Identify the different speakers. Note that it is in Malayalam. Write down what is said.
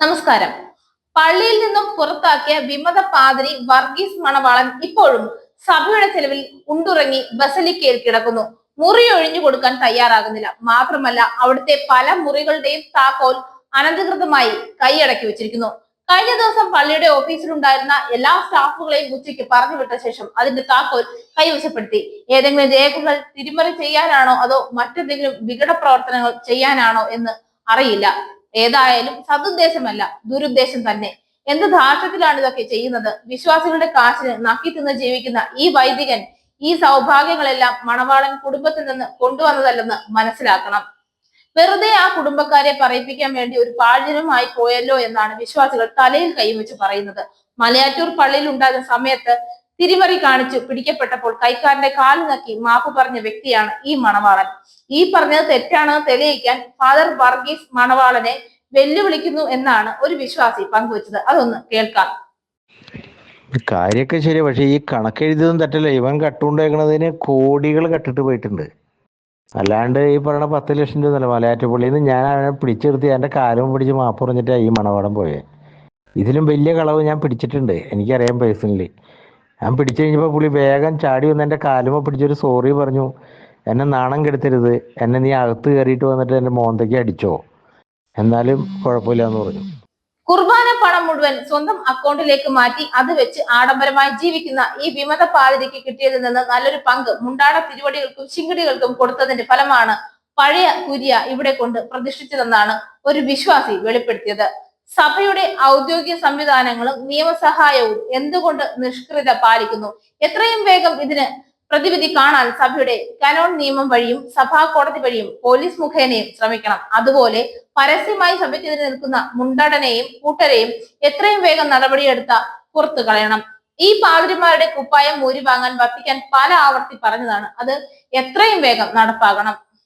Speaker 1: നമസ്കാരം. പള്ളിയിൽ നിന്നും പുറത്താക്കിയ വിമത പാതിരി വർഗീസ് മണവാളൻ ഇപ്പോഴും സഭയുടെ ചെലവിൽ ഉണ്ടുറങ്ങി ബസലിക്കയിൽ കിടക്കുന്നു. മുറി ഒഴിഞ്ഞു കൊടുക്കാൻ തയ്യാറാകുന്നില്ല. മാത്രമല്ല അവിടുത്തെ പല മുറികളുടെയും താക്കോൽ അനധികൃതമായി കൈയടക്കി വെച്ചിരിക്കുന്നു. കഴിഞ്ഞ ദിവസം പള്ളിയുടെ ഓഫീസിലുണ്ടായിരുന്ന എല്ലാ സ്റ്റാഫുകളെയും ഉച്ചയ്ക്ക് പറഞ്ഞു വിട്ട ശേഷം അതിന്റെ താക്കോൽ കൈവശപ്പെടുത്തി. ഏതെങ്കിലും രേഖകൾ തിരിമറി ചെയ്യാനാണോ അതോ മറ്റെന്തെങ്കിലും വികട പ്രവർത്തനങ്ങൾ ചെയ്യാനാണോ എന്ന് അറിയില്ല. ഏതായാലും സതുദ്ദേശമല്ല ദുരുദ്ദേശം തന്നെ. എന്ത് ധാർഷ്ട്യത്തിലാണ് ഇതൊക്കെ ചെയ്യുന്നത്? വിശ്വാസികളുടെ കാശിന് നക്കി തിന്ന് ജീവിക്കുന്ന ഈ വൈദികൻ ഈ സൗഭാഗ്യങ്ങളെല്ലാം മണവാളൻ കുടുംബത്തിൽ നിന്ന് കൊണ്ടുവന്നതല്ലെന്ന് മനസ്സിലാക്കണം. വെറുതെ ആ കുടുംബക്കാരെ പറയിപ്പിക്കാൻ വേണ്ടി ഒരു പാഴ്ജനമായി പോയല്ലോ എന്നാണ് വിശ്വാസികൾ തലയിൽ കൈവച്ച് പറയുന്നത്. മലയാറ്റൂർ പള്ളിയിൽ ഉണ്ടായിരുന്ന സമയത്ത് തിരിമറി കാണിച്ചു പിടിക്കപ്പെട്ടപ്പോൾ കൈക്കാരന്റെ കാൽ നക്കി മാപ്പ് പറഞ്ഞ വ്യക്തിയാണ് ഈ മണവാളൻ. ഈ പറഞ്ഞത് തെറ്റാണെന്ന് തെളിയിക്കാൻ ഫാദർ വർഗീസ് മണവാളനെ വെല്ലുവിളിക്കുന്നു എന്നാണ് ഒരു വിശ്വാസി പങ്കുവച്ചത്. അതൊന്ന് കേൾക്കാം.
Speaker 2: കാര്യൊക്കെ ശരി പക്ഷെ ഈ കണക്കെഴുതിയതും തെറ്റല്ല. ഇവൻ കട്ടുകൊണ്ടേക്കണതിന് കോടികൾ കട്ടിട്ട് പോയിട്ടുണ്ട്. അല്ലാണ്ട് ഈ പറയുന്ന പത്ത് ലക്ഷം രൂപ മലയാറ്റപ്പള്ളിയിൽ നിന്ന് ഞാൻ അവനെ പിടിച്ചെടുത്ത് എന്റെ കാലും പിടിച്ച് മാപ്പ് പറഞ്ഞിട്ടാണ് ഈ മണവാടം പോയത് ഇതിലും വലിയ കളവ് ഞാൻ പിടിച്ചിട്ടുണ്ട്. എനിക്കറിയാം പേഴ്സണലി ഞാൻ പിടിച്ചു കഴിഞ്ഞപ്പോൾ പുള്ളി വേഗം ചാടി വന്ന് എന്റെ കാലുമ പിടിച്ചൊരു സോറി പറഞ്ഞു. എന്നെ നാണം കെടുത്തരുത്. എന്നെ നീ അകത്ത് കയറിയിട്ട് വന്നിട്ട് എന്റെ മോന്തയ്ക്ക് അടിച്ചോ. എന്നാലും കുഴപ്പമില്ല എന്ന് പറഞ്ഞു.
Speaker 1: കുർബാന പണം മുഴുവൻ സ്വന്തം അക്കൗണ്ടിലേക്ക് മാറ്റി അത് വെച്ച് ആഡംബരമായി ജീവിക്കുന്ന ഈ വിമത പാതിരിക്ക് കിട്ടിയതിൽ നിന്ന് നല്ലൊരു പങ്ക് മുണ്ടാട തിരുവടികൾക്കും ശിങ്കടികൾക്കും കൊടുത്തതിന്റെ ഫലമാണ് പഴയ കുര്യ ഇവിടെ കൊണ്ട് പ്രതിഷ്ഠിച്ചതെന്നാണ് ഒരു വിശ്വാസി വെളിപ്പെടുത്തിയത്. സഭയുടെ ഔദ്യോഗിക സംവിധാനങ്ങളും നിയമസഹായവും എന്തുകൊണ്ട് നിഷ്കൃത പാലിക്കുന്നു? എത്രയും വേഗം ഇതിന് പ്രതിവിധി കാണാൻ സഭയുടെ കനോൺ നിയമം വഴിയും സഭാ കോടതി വഴിയും പോലീസ് മുഖേനയും ശ്രമിക്കണം. അതുപോലെ പരസ്യമായി സഭയ്ക്കെതിരെ നിൽക്കുന്ന മുണ്ടടനെയും കൂട്ടരെയും എത്രയും വേഗം നടപടിയെടുത്ത പുറത്തു കളയണം. ഈ പാതിരിമാരുടെ കുപ്പായം മൂരി വാങ്ങാൻ വത്തിക്കാൻ പല ആവർത്തി പറഞ്ഞതാണ്. അത് എത്രയും വേഗം നടപ്പാകണം.